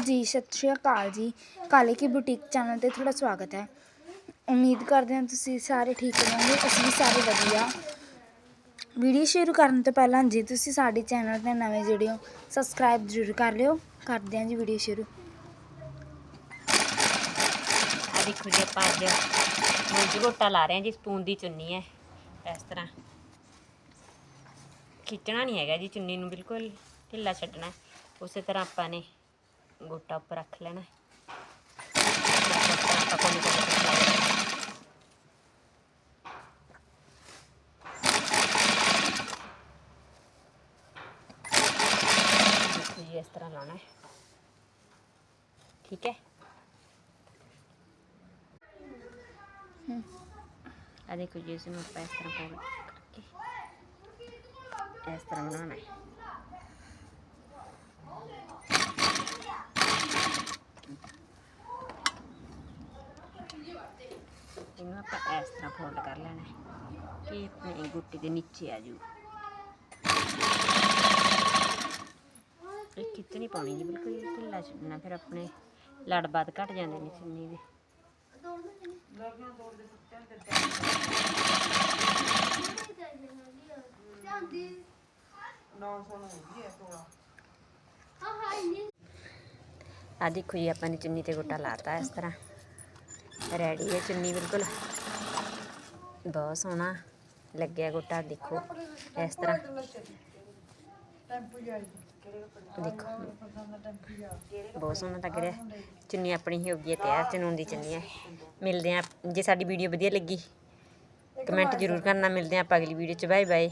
ਜੀ, ਸਤਿ ਸ਼੍ਰੀ ਅਕਾਲ ਜੀ। ਕਾਲੇ ਕੀ ਬੁਟੀਕ ਚੈਨਲ ਤੇ ਤੁਹਾਡਾ ਸਵਾਗਤ ਹੈ। ਉਮੀਦ ਕਰਦੇ ਹਾਂ ਤੁਸੀਂ ਸਾਰੇ ਠੀਕ ਹੋਵੋਗੇ, ਅਸੀਂ ਵੀ ਸਾਰੇ ਵਧੀਆ। ਵੀਡੀਓ ਸ਼ੁਰੂ ਕਰਨ ਤੋਂ ਪਹਿਲਾਂ ਜੇ, ਤੁਸੀਂ ਸਾਡੇ ਚੈਨਲ ਤੇ ਨਵੇਂ ਜੁੜੇ ਹੋ ਸਬਸਕ੍ਰਾਈਬ ਜ਼ਰੂਰ ਕਰ ਲਿਓ। ਕਰਦੇ ਹਾਂ ਜੀ ਵੀਡੀਓ ਸ਼ੁਰੂ। ਆ ਦੇਖੋ ਜੀ ਆਪਾਂ ਅੱਜ ਮੁੰਜ ਗੋਟਾ ਲਾ ਰਹੇ ਹਾਂ ਜੀ, ਸਪੂਨ ਦੀ ਚੁੰਨੀ ਹੈ, ਇਸ ਤਰ੍ਹਾਂ। ਖਿੱਚਣਾ ਨਹੀਂ ਹੈਗਾ ਜੀ, ਚੁੰਨੀ ਨੂੰ ਬਿਲਕੁਲ ਢਿੱਲਾ ਛੱਡਣਾ, ਉਸੇ ਤਰ੍ਹਾਂ ਆਪਾਂ ਨੇ ਗੋਟਾ ਉੱਪਰ ਰੱਖ ਲੈਣਾ ਇਸ ਤਰ੍ਹਾਂ ਆਪਾਂ ਜੀ, ਇਸ ਤਰ੍ਹਾਂ ਲਾਉਣਾ ਹੈ। ਠੀਕ ਹੈ? ਆ ਦੇਖੋ ਜੀ, ਇਸ ਨੂੰ ਆਪਾਂ ਇਸ ਤਰ੍ਹਾਂ ਫੋਲਡ ਕਰਕੇ ਇਸ ਤਰ੍ਹਾਂ ਬਣਾਉਣਾ ਹੈ। ਇਹਨੂੰ ਆਪਾਂ ਇਸ ਤਰ੍ਹਾਂ ਫੋਲਡ ਕਰ ਲੈਣਾ ਹੈ ਕਿ ਆਪਣੇ ਗੁੱਟੀ ਦੇ ਨੀਚੇ ਆ ਜੂ ਇਹ ਕਿਤਨੀ ਪਾਉਣੀ ਜੀ, ਬਿਲਕੁਲ ਹੀ ਢਿੱਲਾ ਛੱਡਣਾ, ਫਿਰ ਆਪਣੇ ਲੜ ਬਾਦ ਘਟ ਜਾਂਦੇ ਨੇ ਚੁੰਨੀ ਦੇ। ਆ ਦੇਖੋ ਜੀ, ਆਪਾਂ ਨੇ ਚੁੰਨੀ ਤੇ ਗੋਟਾ ਲਾਤਾ ਇਸ ਤਰ੍ਹਾਂ। ਰੈਡੀ ਹੈ ਚੁੰਨੀ ਬਿਲਕੁਲ। ਬਹੁਤ ਸੋਹਣਾ ਲੱਗਿਆ ਗੋਟਾ, ਦੇਖੋ ਇਸ ਤਰ੍ਹਾਂ। ਦੇਖੋ, ਬਹੁਤ ਸੋਹਣਾ ਲੱਗ ਰਿਹਾ। ਚੁੰਨੀ ਆਪਣੀ ਹੀ ਹੋ ਗਈ ਹੈ ਤਿਆਰ ਚਨੂਨ ਦੀ ਚੁੰਨੀ ਹੈ ਮਿਲਦੇ ਆ ਜੇ ਸਾਡੀ ਵੀਡੀਓ ਵਧੀਆ ਲੱਗੀ, ਕਮੈਂਟ ਜ਼ਰੂਰ ਕਰਨਾ। ਮਿਲਦੇ ਆ ਆਪਾਂ ਅਗਲੀ ਵੀਡੀਓ ਚ। Bye bye